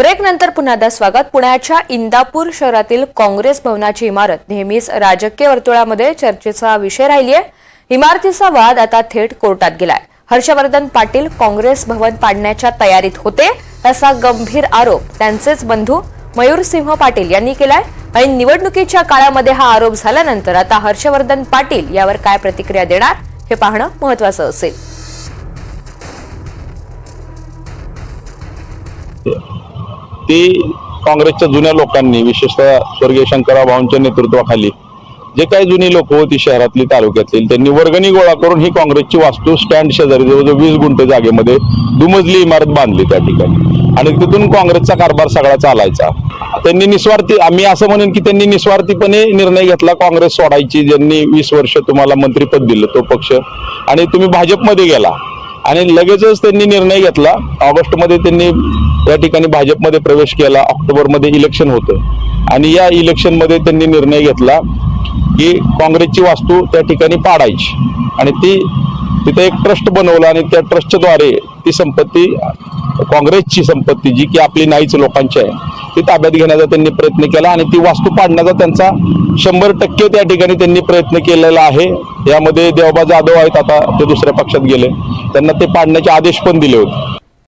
Break नंतर पुन्हा एकदा स्वागत. पुण्याच्या इंदापूर शहरातील काँग्रेस भवनाची इमारत नेहमीच राजकीय वर्तुळामध्ये चर्चेचा विषय राहिली आहे. इमारतीचा वाद आता थेट कोर्टात गेलाय. हर्षवर्धन पाटील काँग्रेस भवन पाडण्याच्या तयारीत होते असा गंभीर आरोप त्यांचेच बंधू मयूरसिंह पाटील यांनी केलाय. आणि निवडणुकीच्या काळामध्ये हा आरोप झाल्यानंतर आता हर्षवर्धन पाटील यावर काय प्रतिक्रिया देणार हे पाहणं महत्वाचं असेल. ती काँग्रेसच्या जुन्या लोकांनी विशेषतः स्वर्गीय शंकरराव भाऊंच्या नेतृत्वाखाली जे काही जुनी लोक होती शहरातली तालुक्यातली त्यांनी वर्गणी गोळा करून ही काँग्रेसची वास्तू स्टँड शेजारी जवळजवळ वीस गुंठे जागेमध्ये दुमजली इमारत बांधली त्या ठिकाणी. आणि तिथून काँग्रेसचा कारभार सगळा चालायचा. त्यांनी निस्वार्थी आम्ही असं म्हणेन की त्यांनी निस्वार्थीपणे निर्णय घेतला काँग्रेस सोडायची ज्यांनी वीस वर्ष तुम्हाला मंत्रीपद दिलं तो पक्ष. आणि तुम्ही भाजपमध्ये गेला. आणि लगेचच त्यांनी निर्णय घेतला. ऑगस्टमध्ये त्यांनी या ठिकाणी भाजपमध्ये प्रवेश केला ऑक्टोबरमध्ये इलेक्शन होतं. आणि या इलेक्शनमध्ये त्यांनी निर्णय घेतला की काँग्रेसची वास्तू त्या ठिकाणी पाडायची. आणि ती तिथे एक ट्रस्ट बनवला आणि त्या ट्रस्टद्वारे ती संपत्ती काँग्रेसची संपत्ती जी की आपली नाहीच लोकांची आहे ती ताब्यात घेण्याचा त्यांनी प्रयत्न केला आणि ती वास्तू पाडण्याचा त्यांचा शंभर टक्के त्या ठिकाणी त्यांनी प्रयत्न केलेला आहे. यामध्ये देवबा जाधव आहेत आता ते दुसऱ्या पक्षात गेले. त्यांना ते पाडण्याचे आदेश पण दिले होते.